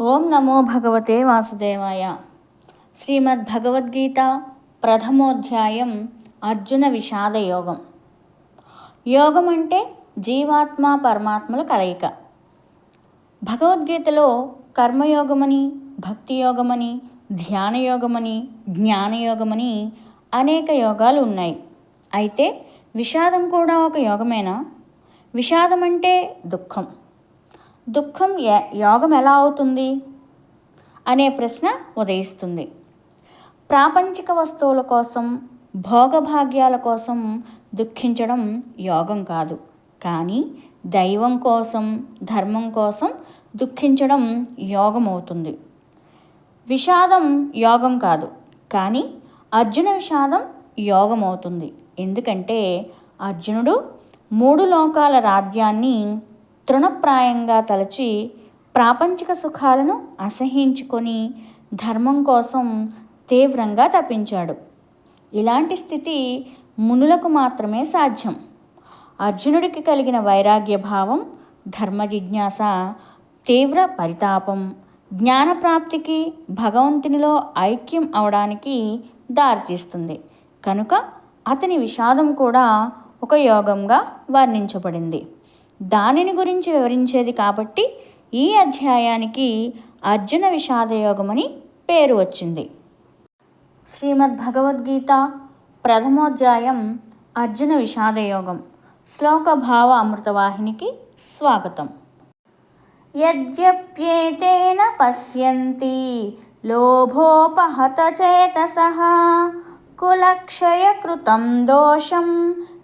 ఓం నమో భగవతే వాసుదేవాయ. శ్రీమద్ భగవద్గీత ప్రథమోధ్యాయం అర్జున విషాద యోగం. యోగం అంటే జీవాత్మ పరమాత్మల కలయిక. భగవద్గీతలో కర్మయోగమని భక్తి యోగమని ధ్యాన యోగమని జ్ఞానయోగమని అనేక యోగాలు ఉన్నాయి. అయితే విషాదం కూడా ఒక యోగమేనా? విషాదం అంటే దుఃఖం. దుఃఖం యోగం ఎలా అవుతుంది? అనే ప్రశ్న ఉదయిస్తుంది. ప్రాపంచిక వస్తువుల కోసం భోగభాగ్యాల కోసం దుఃఖించడం యోగం కాదు. కానీ దైవం కోసం ధర్మం కోసం దుఃఖించడం యోగం అవుతుంది విషాదం యోగం కాదు. కానీ అర్జున విషాదం యోగం అవుతుంది ఎందుకంటే అర్జునుడు మూడు లోకాల రాజ్యాన్ని తృణప్రాయంగా తలచి ప్రాపంచిక సుఖాలను అసహించుకొని ధర్మం కోసం తీవ్రంగా తప్పించాడు ఇలాంటి స్థితి మునులకు మాత్రమే సాధ్యం. అర్జునుడికి కలిగిన వైరాగ్య భావం ధర్మ జిజ్ఞాస తీవ్ర పరితాపం జ్ఞానప్రాప్తికి భగవంతునిలో ఐక్యం అవడానికి దారితీస్తుంది. కనుక అతని విషాదం కూడా ఒక యోగంగా వర్ణించబడింది. దానిని గురించి వివరించేది కాబట్టి ఈ అధ్యాయానికి అర్జున విషాదయోగమని పేరు వచ్చింది. శ్రీమద్ భగవద్గీత ప్రథమోధ్యాయం అర్జున విషాదయోగం శ్లోక భావ అమృతవాహినికి స్వాగతం. యద్యప్యేతేన పశ్యంతి లోభోపహత చేతసః కులక్షయకృతం దోషం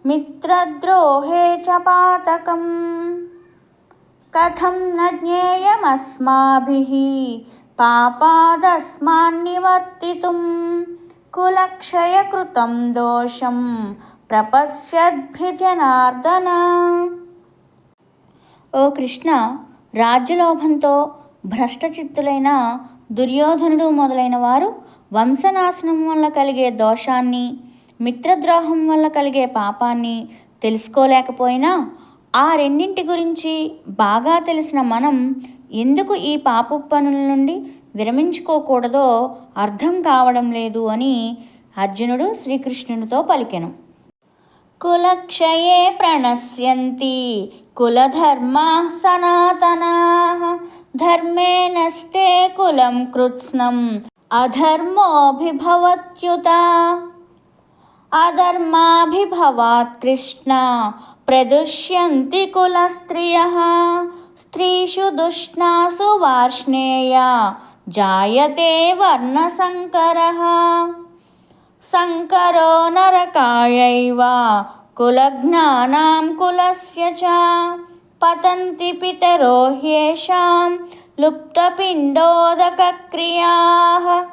మిత్రద్రోహే చ పాతకం కథం న జ్ఞేయమస్మాభిः పాపాదస్మాన్నివర్తితుం కులక్షయకృతం దోషం ప్రపశ్యద్భిజనార్దన ఓ కృష్ణ రాజ్యలోభంతో భ్రష్టచిత్తులైన దుర్యోధనుడు మొదలైన వారు వంశనాశనం వల్ల కలిగే దోషాన్ని మిత్రద్రోహం వల్ల కలిగే పాపాన్ని తెలుసుకోలేకపోయినా ఆ రెండింటి గురించి బాగా తెలిసిన మనం ఎందుకు ఈ పాప పనుల నుండి విరమించుకోకూడదో అర్థం కావడం లేదు అని అర్జునుడు శ్రీకృష్ణునితో పలికెను. కులక్షయే ప్రణశ్యంతి కులధర్మా సనాతనా ధర్మే నష్టే కులం కృత్స్నం అధర్మోభిభవత్యుత अधर्माभिभवात् कृष्ण। प्रदुष्यन्ति कुलस्त्रियः। स्त्रीषु दुष्णासु वार्ष्णेय। जायते वर्णसङ्करः सङ्करो नरकायैव। कुलघ्नानां कुलस्य च। पतन्ति पितरो ह्येषां लुप्तपिण्डोदकक्रियाः।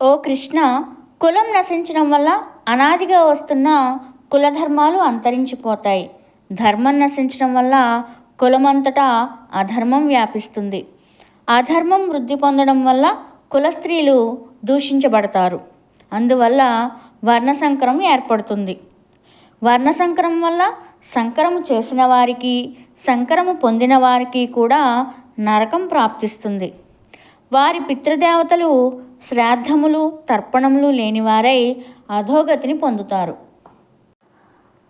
ओ कृष्ण। కులం నశించడం వల్ల అనాదిగా వస్తున్న కులధర్మాలు అంతరించిపోతాయి. ధర్మం నశించడం వల్ల కులమంతటా అధర్మం వ్యాపిస్తుంది. అధర్మం వృద్ధి పొందడం వల్ల కుల స్త్రీలు దూషించబడతారు. అందువల్ల వర్ణసంకరం ఏర్పడుతుంది. వర్ణసంకరం వల్ల సంకరము చేసిన వారికి సంకరము పొందిన వారికి కూడా నరకం ప్రాప్తిస్తుంది. వారి పితృదేవతలు శ్రాద్ధములు తర్పణములు లేనివారై అధోగతిని పొందుతారు.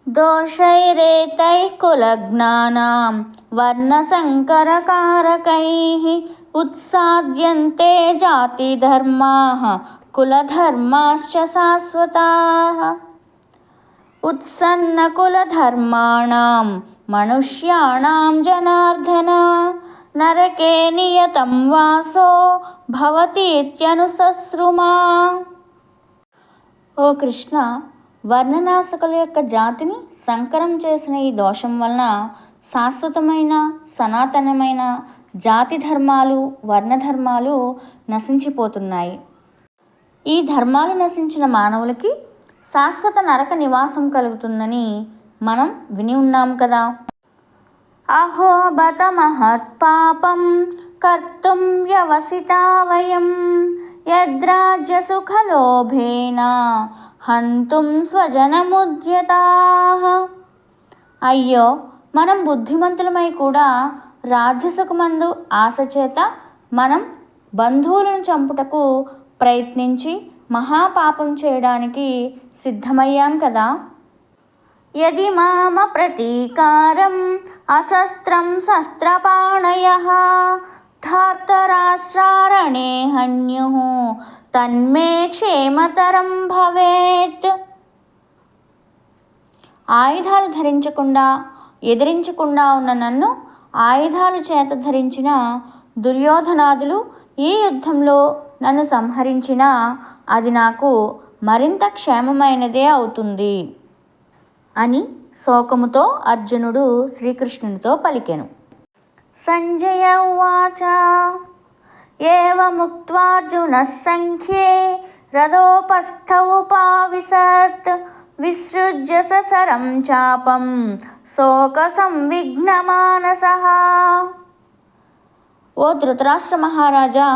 దోషైరేతై కులజ్ఞానాం వర్ణసంకరకారకైః ఉత్సాద్యంతే జాతిధర్మాः కులధర్మాశ్చ శాశ్వతాः. ఉత్సన్నకులధర్మాణం మనుష్యాణం జనార్దన నరకే నియతం వాసో భవతీత్యనుసశ్రుమా ఓ కృష్ణ వర్ణనాశకుల యొక్క జాతిని సంకరం చేసిన ఈ దోషం వలన శాశ్వతమైన సనాతనమైన జాతి ధర్మాలు వర్ణధర్మాలు నశించిపోతున్నాయి. ఈ ధర్మాలు నశించిన మానవులకి శాశ్వత నరక నివాసం కలుగుతుందని మనం విని ఉన్నాం కదా. అహో బత మహత్పాపం కర్తుం వ్యవసితా వయం యద్రాజ్యసుఖలోభేన హంతుం స్వజనముద్యతా. అయ్యో మనం బుద్ధిమంతులమై కూడా రాజ్యసుఖమందు ఆశ చేత మనం బంధువులను చంపుటకు ప్రయత్నించి మహాపాపం చేయడానికి సిద్ధమయ్యాం కదా. యది మామ ప్రతీకారం అశస్త్రం శస్త్రపాణయ ధార్తరాష్ట్రారణే హన్యు తన్మే క్షేమతరం భవేత్ ఆయుధాలు ధరించకుండా ఎదిరించకుండా ఉన్న నన్ను ఆయుధాలు చేత ధరించిన దుర్యోధనాదులు ఈ యుద్ధంలో నన్ను సంహరించినా అది నాకు మరింత క్షేమమైనదే అవుతుంది. అని శోకముతో అర్జునుడు శ్రీకృష్ణునితో పలికెను. సంజయ ఉచ ఏముక్త్వార్జున సంఖ్యే రథోపస్థ ఉపావిశత్ విసృజ్య సరం చాపం శోక సంవిఘ్నమానస ఓ ధృతరాష్ట్ర మహారాజా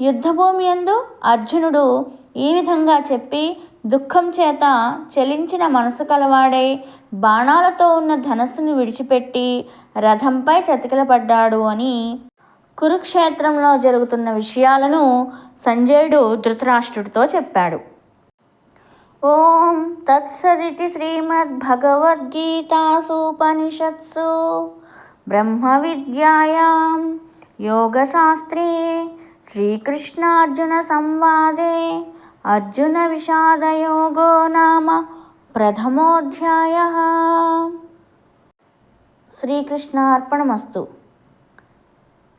యుద్ధభూమి యందు అర్జునుడు ఈ విధంగా చెప్పి దుఃఖం చేత చలించిన మనసు కలవాడై బాణాలతో ఉన్న ధనస్సును విడిచిపెట్టి రథంపై చతికిలపడ్డాడు అని కురుక్షేత్రంలో జరుగుతున్న విషయాలను సంజయుడు ధృతరాష్ట్రుడితో చెప్పాడు. ఓం తత్సదితి శ్రీమద్భగవద్గీతాసూపనిషత్సు బ్రహ్మ విద్యాయాం యోగశాస్త్రే శ్రీకృష్ణార్జున సంవాదే అర్జున విషాదయోగో నామ ప్రథమోధ్యాయ. శ్రీకృష్ణార్పణమస్తు.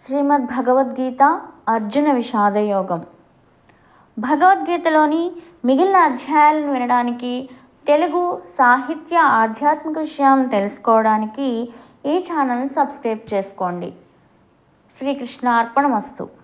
శ్రీమద్ భగవద్గీత అర్జున విషాదయోగం. భగవద్గీతలోని మిగిలిన అధ్యాయాలను వినడానికి తెలుగు సాహిత్య ఆధ్యాత్మిక విషయాలను తెలుసుకోవడానికి ఈ ఛానల్ని సబ్స్క్రైబ్ చేసుకోండి. శ్రీకృష్ణ అర్పణమస్తు